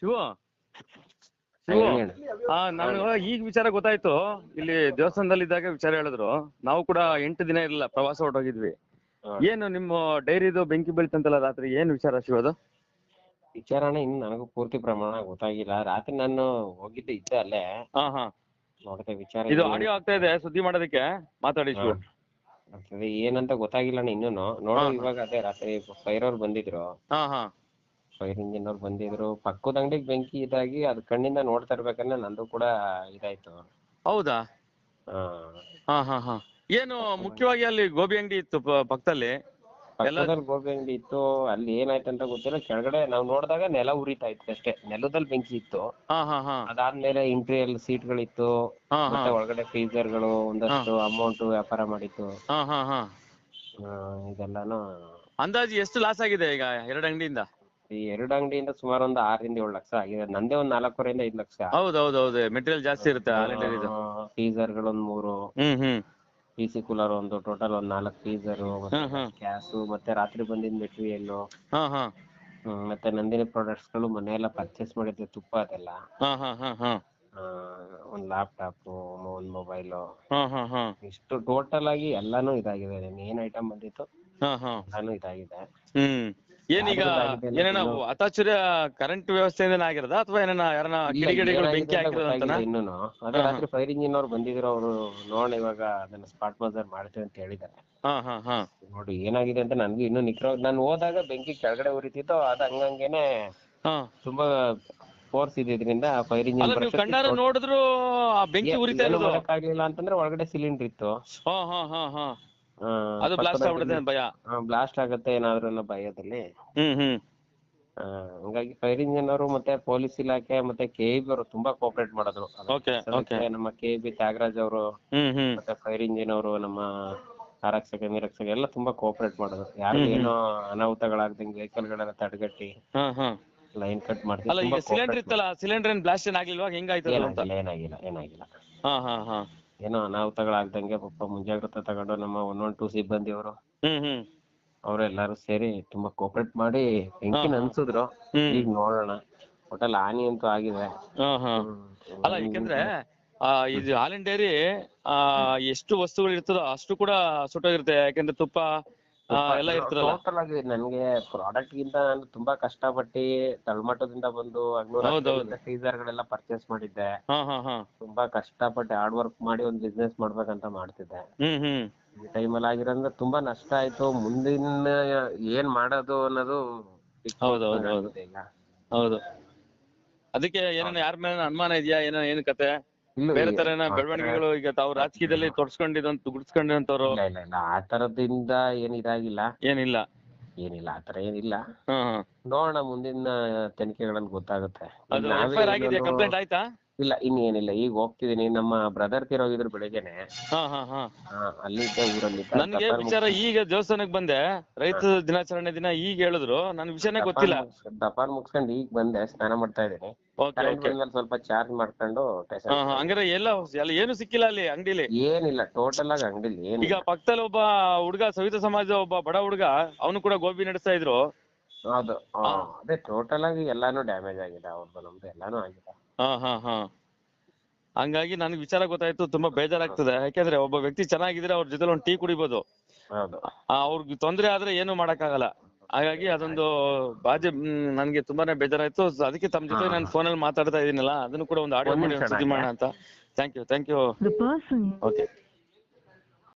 ಶಿವು? ಶಿವ? ಆ ನಾನು ಈಗ ವಿಚಾರ ಗೊತ್ತಾಯ್ತು. ಇಲ್ಲಿ ದೇವಸ್ಥಾನದಲ್ಲಿ ಇದ್ದಾಗ ವಿಚಾರ ಹೇಳಿದ್ರು. ನಾವು ಕೂಡ ಎಂಟು ದಿನ ಇರಲಿಲ್ಲ ಪ್ರವಾಸ ಹೊರಟೋಗಿದ್ವಿ. ಏನು ನಿಮ್ಮ ಡೈರಿದು ಬೆಂಕಿ ಬೀಳ್ತಂತಲ್ಲ ರಾತ್ರಿ ಏನ್ ವಿಚಾರ ಶಿವ ಅದು? ವಿಚಾರಣೆ ಇನ್ನು ನನಗೂ ಪೂರ್ತಿ ಪ್ರಮಾಣ ಗೊತ್ತಾಗಿಲ್ಲ. ರಾತ್ರಿ ನಾನು ಹೋಗಿದ್ದೆ ಇದ್ದೆ ಅಲ್ಲೇ. ಹಾ ಹಾ. ನೋಡಿದೆ ವಿಚಾರ ಇದು ಏನು- ಆಡಿಯೋ ಆಗ್ತಾ ಇದೆ ಸುದ್ದಿ ಮಾಡೋದಕ್ಕೆ. ಮಾತಾಡಿ ಶಿವ. ಆಗ್ತದೆ ಏನಂತ ಗೊತ್ತಾಗಿಲ್ಲ ಅಣ್ಣ ಇನ್ನೂನು ನೋಡೋ ಹಾ. ಇವಾಗ ಅದೇ ರಾತ್ರಿ ಫೈರ್ ಅವ್ರು ಬಂದಿದ್ರು. ಹಾ ಹಾ. ಫೈರ್ ಇಂಜಿನ್ ಅವ್ರು ಬಂದಿದ್ರು. ಪಕ್ಕದ ಅಂಗಡಿಗೆ ಬೆಂಕಿ ಇದಾಗಿ ಅದ್ ಕಣ್ಣಿಂದ ನೋಡ್ತಾ ಇರ್ಬೇಕಂದ್ರೆ ನಂದು ಕೂಡ ಇದಾಯ್ತು. ಹೌದಾ? ಹಾ. ಹಾ ಹಾ ಹಾ. ಏನು ಮುಖ್ಯವಾಗಿ ಅಲ್ಲಿ ಗೋಬಿ ಅಂಗಡಿ ಇತ್ತು ಪ- ಪಕ್ಕದಲ್ಲಿ? ಎಲ್ಲ ಪಕ್ಕದಲ್ಲಿ ಗೋಬಿ ಅಂಗಡಿ ಇತ್ತು. ಅಲ್ಲಿ ಏನಾಯ್ತು ಅಂತ ಗೊತ್ತಿಲ್ಲ. ಕೆಳಗಡೆ ನಾವ್ ನೋಡಿದಾಗ ನೆಲ ಉರಿತಾ ಇತ್ತು ಅಷ್ಟೇ. ನೆಲದಲ್ಲಿ ಬೆಂಕಿ ಇತ್ತು. ಹಾ ಹಾ ಹಾ. ಅದಾದ್ಮೇಲೆ ಇಂಟೀರಿಯಲ್ ಸೀಟ್ಗಳಿತ್ತು. ಹಾ ಹಾ. ಮತ್ತೆ ಒಳಗಡೆ ಫ್ರೀಜರ್ಗಳು ಒಂದಷ್ಟು ಅಮೌಂಟ್ ವ್ಯಾಪಾರ ಮಾಡಿತ್ತು. ಹಾ ಹಾ ಹಾ. ಆ, ಇದೆಲ್ಲಾನು ಅಂದಾಜು ಎಷ್ಟು ಲಾಸ್ ಆಗಿದೆ ಈಗ ಎರಡು ಅಂಗಡಿಯಿಂದ? ಈ ಎರಡು ಅಂಗಡಿಯಿಂದ ಸುಮಾರು ಒಂದು ಆರರಿಂದ ಏಳು ಲಕ್ಷ ಆಗಿದೆ. ನಂದೇ ಒಂದ್ ನಾಲ್ಕೂವರೆಯಿಂದ ಐದು ಲಕ್ಷ. ಹೌದು ಹೌದು ಹೌದು ಮೆಟೀರಿಯಲ್ ಜಾಸ್ತಿ ಇರುತ್ತೆ ಹಾಲಿಡೇರಿದು ಫ್ರೀಜರ್ಗಳು ಒಂದ್ ಮೂರು. ಹ್ಮ್ ಹ್ಮ್. ಪಿ ಸಿ ಕೂಲರ್ ಒಂದು ಟೋಟಲ್ ಒಂದ್ ನಾಲ್ಕು ಟೀಸರ್ ಹ್ಮ್ ಹ್ಮ್. ಗ್ಯಾಸು ಮತ್ತೆ ರಾತ್ರಿ ಬಂದಿದ್ ಮೆಟೀರಿಯಲ್ ಹಾ ಹಾ. ಮತ್ತೆ ನಂದಿನಿ ಪ್ರಾಡಕ್ಟ್ಸ್ಗಳು ಮೊನ್ನೆ ಎಲ್ಲ ಪರ್ಚೇಸ್ ಮಾಡಿದ್ದೆ ತುಪ್ಪ ಅದೆಲ್ಲ. ಹಾ ಹಾ ಹಾ ಹಾ. ಆ, ಒಂದ್ ಲ್ಯಾಪ್ಟಾಪ್ ಒಂದ್ ಮೊಬೈಲು ಹಾ ಹಾ ಹಾ. ಇಷ್ಟು ಟೋಟಲ್ ಆಗಿ ಎಲ್ಲಾನು ಇದಾಗಿದೆ. ಏನ್ ಐಟಮ್ ಬಂದಿತ್ತು ಹಾ ಹಾ. ಎಲ್ಲಾನು ಇದಾಗಿದೆ. ಹ್ಮ್. ಏನೀಗ ಏನೇನ ಅತಾಚುರ್ಯ ಕರೆಂಟ್ ವ್ಯವಸ್ಥೆಯಿಂದ ಆಗಿರದ? ಅಥವಾ ಏನೇನ ಯಾರನ ಕಿಡಿಗೇಡಿಗಳು ಬೆಂಕಿ ಹಾಕಿರೋದಂತನಾ ಇನ್ನೂನು. ಅದೇ ರಾತ್ರಿ ಫೈರ್ ಇಂಜಿನ್ ಅವ್ರು ಬಂದಿದ್ರು ಅವರು ನೋಡೋಣ ಇವಾಗ ಅದನ್ನ ಸ್ಪಾಟ್ ಮಜರ್ ಮಾಡ್ತೀವಿ ಅಂತ ಹೇಳಿದ್ದಾರೆ. ಹಾ ಹಾ ಹಾ. ನೋಡಿ ಏನಾಗಿದೆ ಅಂತ ನನ್ಗೆ ಇನ್ನೂ ನಿಖರ ನಾನು ಹೋದಾಗ ಬೆಂಕಿ ಕೆಳಗಡೆ ಉರಿತಿತ್ತು ಅದ್ ಹಂಗಂಗೇನೆ ಹಾ. ತುಂಬಾ ಫೋರ್ಸ್ ಇದ್ದಿದ್ರಿಂದ ಫೈರ್ ಇಂಜಿನ್ ಅಲ್ಲ ನೀವು ಕಣ್ಣಾರ ನೋಡಿದ್ರು ಆ ಬೆಂಕಿ ಉರಿತಾ ಇರೋದು? ಆಗ್ಲಿಲ್ಲ ಅಂತಂದ್ರೆ ಒಳಗಡೆ ಸಿಲಿಂಡರ್ ಇತ್ತು. ಹಾ ಹಾ ಹಾ ಹಾ. ಅದು ಬ್ಲಾಸ್ಟ್ ಆಗ್ಬಿಡುತ್ತೆ ಭಯ. ಬ್ಲಾಸ್ಟ್ ಆಗುತ್ತೆ ಏನಾದ್ರು ಅನ್ನೋ ಭಯದಲ್ಲಿ. ಹ್ಮ್ ಹ್ಮ್. ಆ, ಹಂಗಾಗಿ ಫೈರ್ ಇಂಜಿನ್ ಅವರು ಮತ್ತೆ ಪೊಲೀಸ್ ಇಲಾಖೆ ಮತ್ತೆ ಕೆಇಬಿ ಅವರು ತುಂಬಾ ಕೋಪರೇಟ್ ಮಾಡಿದ್ರು. ಅದು ನಮ್ಮ ಕೆ ಬಿ ತ್ಯಾಗರಾಜ್ ಅವರು ಹ್ಮ್ ಹ್ಮ್. ಮತ್ತೆ ಫೈರ್ ಇಂಜಿನ್ ಅವರು ನಮ್ಮ ಆರಕ್ಷಕ ನಿರಕ್ಷಕ ಎಲ್ಲ ತುಂಬಾ ಕೋಪರೇಟ್ ಮಾಡಿದ್ರು. ಯಾರು ಏನೋ ಅನಾಹುತಗಳಾಗ್ದಂಗೆ ವೆಹಿಕಲ್ ಗಳನ್ನ ತಡೆಗಟ್ಟಿ ಹಾ ಹಾ. ಲೈನ್ ಕಟ್ ಅಲ್ಲ ಈಗ ಸಿಲಿಂಡರ್ ಇತ್ತಲ್ಲ ಸಿಲಿಂಡರ್ ಏನ್ ಬ್ಲಾಸ್ಟ್ ಏನ್ ಆಗ್ಲಿಲ್ವಾ? ಹೆಂಗಾಯ್ತು ಅಂತ? ಏನಾಗಿಲ್ಲ ಏನಾಗಿಲ್ಲ ಹಾ ಹಾ ಹಾ. ಏನೋ ಅನಾಹುತಗಳಾಗ್ದಂಗೆ ಪಾಪ ಮುಂಜಾಗ್ರತೆ ತಗೊಂಡು ನಮ್ಮ ಒನ್ ಒನ್ ಟೂ ಸಿಬ್ಬಂದಿ ಅವರು ಹ್ಮ್. ಹ್ಮ್ ಅವರೆಲ್ಲರೂ ಸೇರಿ ತುಂಬಾ ಕೋಪರೇಟ್ ಮಾಡಿ ಬೆಂಕಿ ಅನ್ಸಿದ್ರು ಈಗ ನೋಡೋಣ. ಒಟ್ಟಲ್ಲಿ ಹಾನಿ ಅಂತೂ ಆಗಿದೆ. ಹಾ ಹಾ. ಅಲ್ಲ ಯಾಕೆಂದ್ರೆ ಆ ಇದು ಹಾಲಿನ ಡೈರಿ ಆ ಎಷ್ಟು ವಸ್ತುಗಳು ಇರ್ತದೋ ಅಷ್ಟು ಕೂಡ ಸುಟ್ಟೋಗಿರುತ್ತೆ ಯಾಕಂದ್ರೆ ತುಪ್ಪ ಎಲ್ಲ ಇರ್ತದಲ್ಲ. ಟೋಟಲ್ ಆಗಿ ನನ್ಗೆ ಪ್ರಾಡಕ್ಟ್ ಗಿಂತ ನಾನು ತುಂಬಾ ಕಷ್ಟಪಟ್ಟು ತಳಮಟ್ಟದಿಂದ ಬಂದು ಹೌದೌದು. ಫ್ರೀಜರ್ ಗಳೆಲ್ಲ ಪರ್ಚೇಸ್ ಮಾಡಿದ್ದೆ. ತುಂಬಾ ಕಷ್ಟ ಪಟ್ಟಿ ತುಂಬಾ ಕಷ್ಟಪಟ್ಟು ಹಾರ್ಡ್ ವರ್ಕ್ ಮಾಡಿ ಒಂದ್ ಬಿಸ್ನೆಸ್ ಮಾಡ್ಬೇಕಂತ ಮಾಡ್ತಿದ್ದೆ. ಈ ಹ್ಮ್ ಅಲ್ಲಿ ಟೈಮಲ್ಲಿ ಆಗಿರೋದ್ರಿಂದ ತುಂಬಾ ನಷ್ಟ ಆಯ್ತು. ಮುಂದಿನ ಏನ್ ಮಾಡೋದು ಅನ್ನೋದು ಹೌದು, ಅದಕ್ಕೆ ಏನೇನ ಯಾರ ಮೇಲೆ ಅನುಮಾನ ಇದೆಯಾ? ಏನೋ ಏನ್ ಕತೆ? ಇಲ್ಲ, ಬೇರೆ ತರ ಬೆಳವಣಿಗೆಗಳು ಈಗ ತಾವು ರಾಜಕೀಯದಲ್ಲಿ ತೊಡ್ಸ್ಕೊಂಡಿದಂತ ಗುಡ್ಸ್ಕೊಂಡಿದಂತವ್ರು ಇಲ್ಲ ಇಲ್ಲ ಇಲ್ಲ. ಆ ತರದಿಂದ ಏನ್ ಇದಾಗಿಲ್ಲ ಏನಿಲ್ಲ. ಏನಿಲ್ಲ ಆ ತರ ಏನಿಲ್ಲ. ಹಾ ಹಾ. ನೋಡೋಣ ಮುಂದಿನ ತನಿಖೆಗಳಲ್ಲಿ ಗೊತ್ತಾಗುತ್ತೆ. ಅದು ನಾವೇ ಎಫ್ ಐ ಏನಾದ್ರು- ಕಂಪ್ಲೇಂಟ್ ಆಯ್ತಾ? ಇಲ್ಲ ಇನ್ನೇನಿಲ್ಲ ಈಗ ಹೋಗ್ತಿದೀನಿ ನಮ್ಮ ಬ್ರದರ್ ತಿರೋಗಿದ್ರು ಬೆಳಿಗ್ಗೆನೆ. ಹಾ ಹಾ ಹಾ. ಹಾ, ಅಲ್ಲಿದ್ದೆ ಊರಲ್ಲಿ ನನ್ಗೆ ವಿಚಾರ ಈಗ ದೇವಸ್ಥಾನಕ್ ಬಂದೆ. ರೈತ ದಿನಾಚರಣೆ ದಿನ ಈಗ ಹೇಳಿದ್ರು. ನನ್ ವಿಷಯನೇ ಗೊತ್ತಿಲ್ಲ. ದಪಾನ್ ಮುಗಿಸ್ಕೊಂಡು ಈಗ ಬಂದೆ ಸ್ನಾನ ಮಾಡ್ತಾ ಇದೀನಿ ಓಕೆ ಕರೆಂಟ್ ಓಕೆ ಬಂದ್ಮೇಲೆ ಸ್ವಲ್ಪ ಚಾರ್ಜ್ ಮಾಡ್ಕೊಂಡು ಹಾ ಹಂಗಾರೆ ಎಲ್ಲ ಎಲ್ಲ ಏನು ಸಿಕ್ಕಿಲ್ಲ ಅಲ್ಲಿ ಅಂಗಡಿಲಿ? ಏನಿಲ್ಲ ಟೋಟಲ್ ಆಗಿ ಅಂಗಡಿಲಿ ಈಗ ಏನಿಲ್ಲ. ಪಕ್ಕದಲ್ಲಿ ಒಬ್ಬ ಹುಡುಗ ಸವಿತಾ ಸಮಾಜದ ಒಬ್ಬ ಬಡ ಹುಡುಗ ಅವನು ಕೂಡ ಗೋಬಿ ನಡೆಸ್ತಾ ಇದ್ರು. ಆ, ಅದೇ ಟೋಟಲ್ ಆಗಿ ಎಲ್ಲಾನು ಡ್ಯಾಮೇಜ್ ಆಗಿದೆ ಅವ್ರದ್ದು ನಮ್ದು ಎಲ್ಲಾನು ಆಗಿದೆ. ಹಾ ಹಾ ಹಾ. ಹಂಗಾಗಿ ನನಗೆ ವಿಚಾರ ಗೊತ್ತಾಯ್ತು ತುಂಬಾ ಬೇಜಾರಾಗ್ತದೆ. ಯಾಕೆಂದ್ರೆ ಒಬ್ಬ ವ್ಯಕ್ತಿ ಚೆನ್ನಾಗಿದ್ರೆ ಅವ್ರ ಜೊತೆ ಒಂದ್ ಟೀ ಕುಡಿಬೋದು. ಹೌದು. ಆ, ಅವ್ರಿಗೆ ತೊಂದ್ರೆ ಆದ್ರೆ ಏನು ಮಾಡಕ್ಕಾಗಲ್ಲ. ಹಾಗಾಗಿ ಅದೊಂದು ಬಾಜಿ ನನ್ಗೆ ತುಂಬಾನೇ ಬೇಜಾರಾಯ್ತು. ಅದಕ್ಕೆ ತಮ್ಮ ಜೊತೆ ನಾನು ಫೋನಲ್ಲಿ ಮಾತಾಡ್ತಾ ಇದೀನಲ್ಲ ಅದನ್ನು ಕೂಡ ಒಂದು ಆಡಿಯೋ ಮಾಡಿ ಸುದ್ದಿ ಮಾಡೋಣ ಅಂತ. Thank you thank you okay